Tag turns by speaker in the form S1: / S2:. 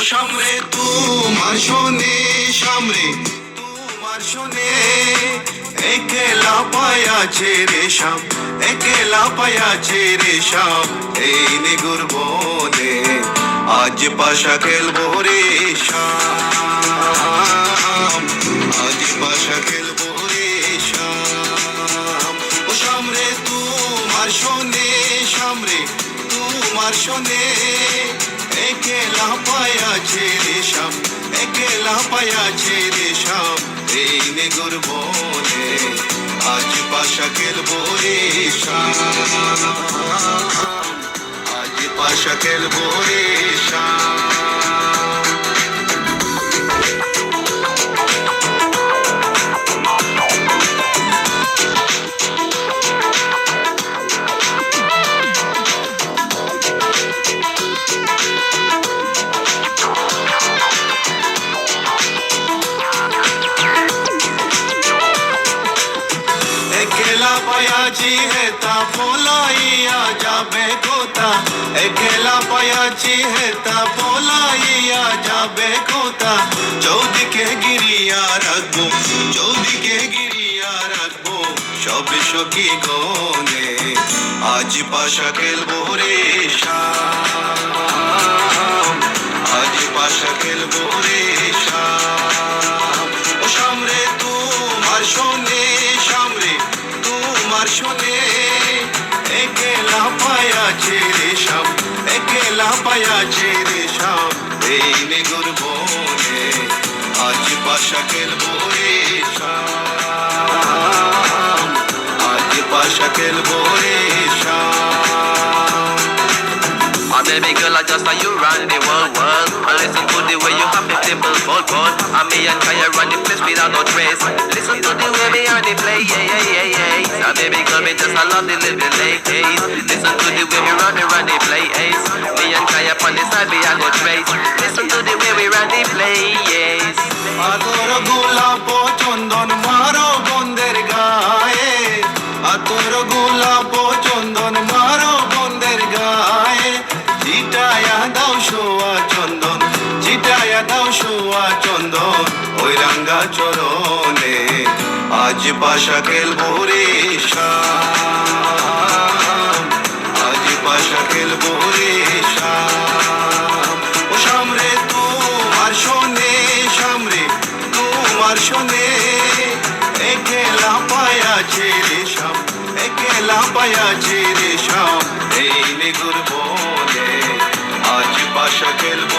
S1: সামরে তোমার শোনে সামরে তোমার শোনে, একেলা পায়াছে রে শাম একেলা পায়াছে রে শাম এই নিগুর বনে আজ পাশা খেলব রে শাম আজ পাশা খেলব রে শাম ও সামরে তোমার শোনে সামরে তোমার শোনে একেলা পায়াছে রে শাম একেলা পায়াছে রে শাম এই নেগুর বলে আজ পাশা খেলব রে আজ পাশা খেলব রে শাম। একলা পায়াছি হেতা পলাইয়া যাবে কোথা একলা পায়াছি হেতা পলাইয়া যাবে কোথা চৌদিকে গিরিয়া রাখব চৌদিকে গিরিয়া রাখব সব সখী গনে আজ পাশা খেলব রে আজ পাশা খেলব রে শোনে একেলা পায়া ছেড়ে সব, একেলা পায়া ছেড়ে সব। এই নেগুর বনে আজ পাশা খেলব রে শাম আজ পাশা খেলব
S2: baby girl, I just saw you run the world, world. I listen to the way you have the simple bold, bold. And me and Kaya run the place without no trace. Listen to the way me on the play, yeah, yeah, yeah, yeah. Oh baby girl, me just I love the living ladies. Listen to the way we run the run the play, ace. Me and Kaya on the side, we have no trace. Listen to the way we run the play, yes.
S1: আতর গোলাপ চন্দন মারো চিটায়া দাও সোয়া চন্দন ওই রাঙ্গা চরণে। আজ পাশা খেলব রে আজ পাশা খেলব রে ও সামরে তোমার শোনে সামরে তোমার শোনে। একেলা পায়াছে রে শাম একেলা পায়াছে রে শাম এই নেগুর বনে আজ পাশা খেলব